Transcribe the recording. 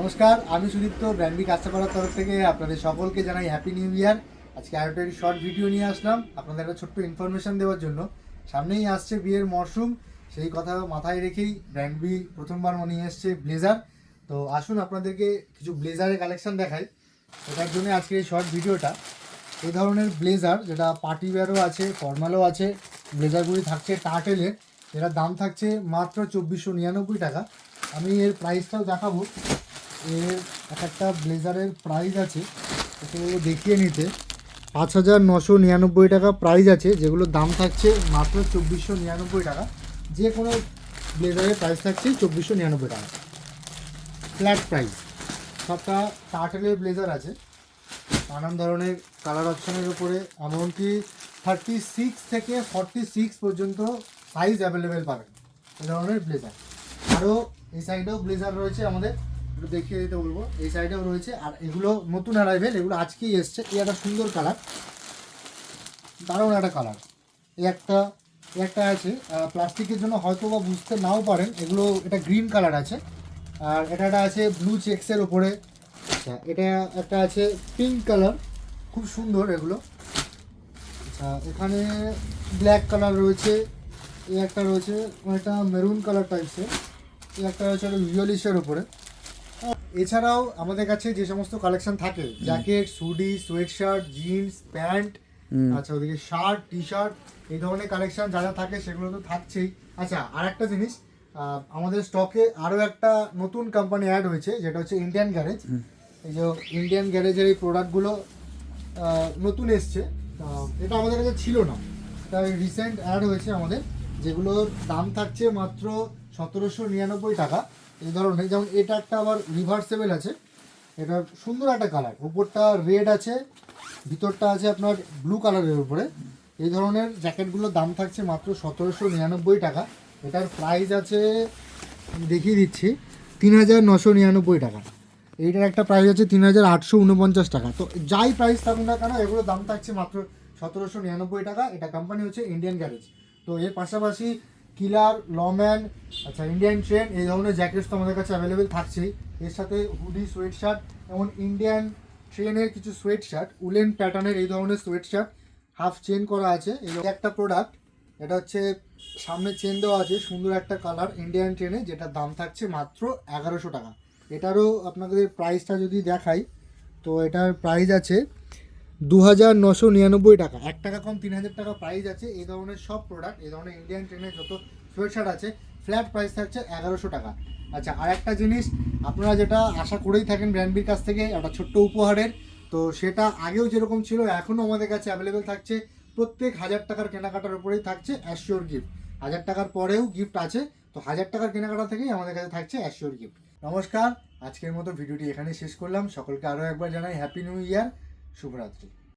নমস্কার, আমি সুদীপ্ত ব্র্যান্ডবি কাস্টমারের তরফ থেকে আপনাদের সকলকে জানাই হ্যাপি নিউ ইয়ার আজকে আরেকটা শর্ট ভিডিও নিয়ে আসলাম। আপনাদের একটা ছোট্ট ইনফরমেশন দেওয়ার জন্য। সামনেই আসছে বিয়ের মরশুম, সেই কথা মাথায় রেখেই ব্র্যান্ডবি প্রথমবার মনে এসছে ব্লেজার তো আসুন আপনাদেরকে কিছু ব্লেজারের কালেকশন দেখাই। সেটার জন্য আজকে এই শর্ট ভিডিওটা এই ধরনের ব্লেজার যেটা পার্টি ওয়্যারও আছে ফর্মালও আছে ব্লেজারগুলি থাকছে টার্টেলের এটার দাম থাকছে মাত্র চব্বিশশো নিরানব্বই টাকা। আমি এর প্রাইসটাও দেখাবো। এর এক একটা ব্লেজারের প্রাইস আছে। সেগুলো দেখিয়ে নিতে। পাঁচ হাজার নশো নিরানব্বই টাকা প্রাইস আছে, যেগুলোর দাম থাকছে মাত্র চব্বিশশো নিরানব্বই টাকা। যে কোনো ব্লেজারের প্রাইস থাকছে চব্বিশশো নিরানব্বই টাকা। ফ্ল্যাট প্রাইস সবটা টার্টেলের ব্লেজার আছে। নানান ধরনের কালার অপশনের উপরে, এমনকি থার্টি সিক্স থেকে ফর্টি সিক্স পর্যন্ত সাইজ অ্যাভেলেবেল পাবেন। এ ধরনের ব্লেজার আরও এই সাইডেও ব্লেজার রয়েছে আমাদের। একটু দেখিয়ে দিতে বলব। এই সাইডেও রয়েছে, আর এগুলো নতুন অ্যারাইভেল এগুলো আজকেই এসছে। এই একটা সুন্দর কালার দারুণ একটা কালার এই একটা একটা আছে। প্লাস্টিকের জন্য হয়তো বা বুঝতে নাও পারেন, এগুলো, এটা গ্রিন কালার আছে। আর এটা একটা আছে ব্লু চেক্সের ওপরে আচ্ছা এটা একটা আছে পিঙ্ক কালার খুব সুন্দর এগুলো। আচ্ছা এখানে ব্ল্যাক কালার রয়েছে। এই একটা রয়েছে একটা মেরুন কালার টাইপসের এই একটা রয়েছে একটা ভিওলিশের ওপরে এছাড়াও আমাদের কাছে যে সমস্ত কালেকশন থাকে জ্যাকেট সুডি সোয়েট শার্ট জিন্স প্যান্ট আচ্ছা ওদিকে শার্ট টি শার্ট এই ধরনের কালেকশন যা যা থাকে সেগুলো তো থাকছেই। আচ্ছা আর একটা জিনিস আমাদের স্টকে আরও একটা নতুন কোম্পানি অ্যাড হয়েছে যেটা হচ্ছে ইন্ডিয়ান গ্যারেজ এই যে ইন্ডিয়ান গ্যারেজের এই প্রোডাক্টগুলো নতুন এসছে। এটা আমাদের কাছে ছিল না। তাই রিসেন্ট অ্যাড হয়েছে আমাদের যেগুলোর দাম থাকছে মাত্র সতেরোশো নিরানব্বই টাকা। এই ধরনের, যেমন এটা একটা আবার রিভার্সেবল আছে। এটা সুন্দর একটা কালার উপরটা রেড আছে, ভিতরটা আছে আপনার ব্লু কালারের উপরে। এই ধরনের জ্যাকেটগুলোর দাম থাকছে মাত্র সতেরোশো নিরানব্বই টাকা। এটার প্রাইস আছে দেখিয়ে দিচ্ছি, তিন হাজার নশো নিরানব্বই টাকা। এইটার একটা প্রাইস আছে তিন হাজার আটশো উনপঞ্চাশ টাকা। তো যাই প্রাইস থাকুক না কেন, এগুলোর দাম থাকছে মাত্র সতেরোশো নিরানব্বই টাকা। এটা কোম্পানি হচ্ছে ইন্ডিয়ান গ্যারেজ তো এর পাশাপাশি কিলার লম্যান আচ্ছা ইন্ডিয়ান ট্রেন এই ধরনের জ্যাকেটস তো আমাদের কাছে অ্যাভেলেবেল থাকছেই। এর সাথে হুডি সোয়েট শার্ট যেমন ইন্ডিয়ান ট্রেনের কিছু সোয়েট শার্ট উলেন প্যাটার্নের এই ধরনের সোয়েট শার্ট হাফ চেন করা আছে। এই একটা প্রোডাক্ট এটা হচ্ছে সামনে চেন দেওয়া আছে, সুন্দর একটা কালার ইন্ডিয়ান ট্রেনে যেটার দাম থাকছে মাত্র এগারোশো টাকা। এটারও আপনাদের প্রাইসটা যদি দেখাই, তো এটার প্রাইস আছে দু হাজার নশো নিরানব্বই টাকা। এক টাকা কম, তিন হাজার টাকা প্রাইস আছে। এই ধরনের সব প্রোডাক্ট এই ধরনের ইন্ডিয়ান ট্রেনের যত সোয়েট শার্ট আছে ফ্ল্যাট প্রাইস থাকছে এগারোশো টাকা। আচ্ছা আর একটা জিনিস, আপনারা যেটা আশা করেই থাকেন ব্র্যান্ডবির কাছ থেকে, একটা ছোট্ট উপহারের, তো সেটা আগেও যেরকম ছিল, এখনও আমাদের কাছে অ্যাভেলেবেল থাকছে। প্রত্যেক হাজার টাকার কেনাকাটার উপরেই থাকছে অ্যাশিওর গিফট হাজার টাকার পরেও গিফট আছে, তো হাজার টাকার কেনাকাটা থেকেই আমাদের কাছে থাকছে অ্যাশিওর গিফট নমস্কার, আজকের মতো ভিডিওটি এখানে শেষ করলাম। সকলকে আরও একবার জানাই হ্যাপি নিউ ইয়ার শুভরাত্রি।